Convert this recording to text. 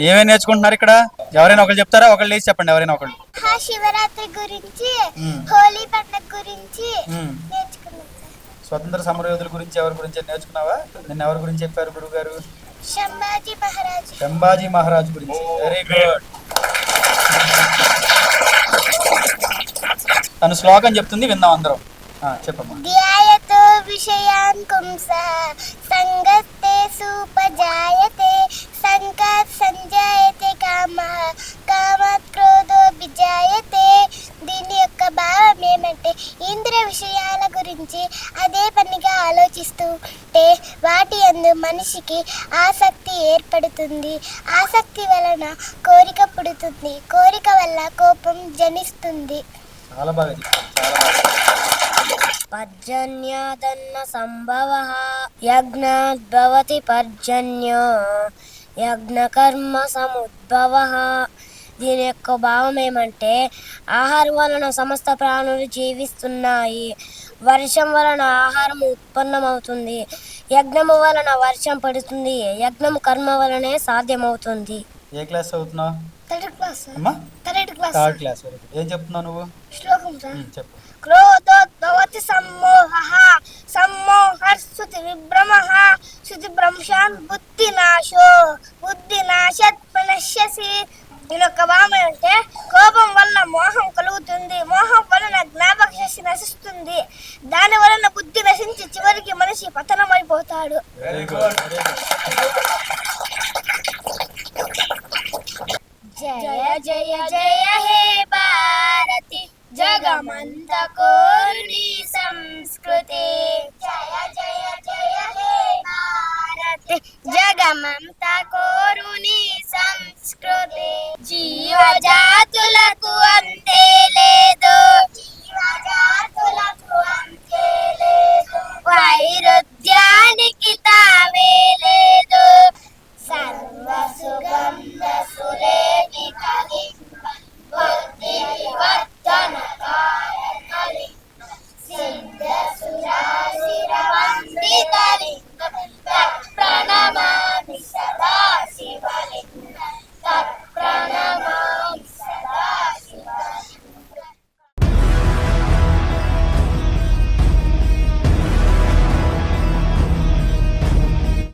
ఏమేమి నేర్చుకుంటున్నారు ఇక్కడ? ఎవరైనా ఒకళ్ళు చెప్తారా? ఒకళ్ళు లేచి చెప్పండి ఎవరైనా ఒకళ్ళు. ఆ శివరాత్రి గురించి. హోలీ పండుగ గురించి స్వతంత్ర సమరయోధుల గురించి ఎవరి గురించి నేర్చుకున్నావా? నిన్న ఎవరి గురించి చెప్పారు గురువు గారు శంభాజీ మహారాజు. శంభాజీ మహారాజ్ గురించి. వెరీ గుడ్ తను శ్లోకం చెప్తుంది విందాం అందరం. ఆ, చెప్పమ్మా. ధ్యాయతో విషయాన్ పుంస సంగస్తే సూపజాయతే ఆలోచిస్తుంటే వాటి అందు మనిషికి ఆసక్తి ఏర్పడుతుంది. ఆసక్తి వలన కోరిక పుడుతుంది. కోరిక వల్ల కోపం జనిస్తుంది. చాలా బాగా చెప్పారు. చాలా బాగా పర్జన్యాదన్న సంభవ. యజ్ఞాద్భవతి పర్జన్యో. యజ్ఞకర్మ సముద్భవ. దీని యొక్క భావం ఏమంటే ఆహారం వలన సమస్త ప్రాణులు జీవిస్తున్నాయి. వర్షం వలన ఆహారం ఉత్పన్నమవుతుంది. యజ్ఞము వలన వర్షం పడుతుంది. యజ్ఞము కర్మ వలనే సాధ్యమవుతుంది. ఏ క్లాస్ చదువుతున్నావు? Third class. అమ్మా? Third class. థర్డ్ క్లాస్ వరకు. ఏం చెప్తున్నావు నువ్వు? శ్లోకం చెప్పు. క్రోధోద్భవతి సమ్మోహ. విభ్రమ శృతి భ్రంశాన్ బుద్ధి దీని యొక్క భావం అంటే కోపం వలన మోహం కలుగుతుంది. మోహం వలన జ్ఞాపక శక్తి నశిస్తుంది. దాని వలన బుద్ధి నశించి చివరికి మనిషి వెరీ గుడ్ జయ జయ జయ హే భారతి. జగమంత కోరుని సంస్కృతి.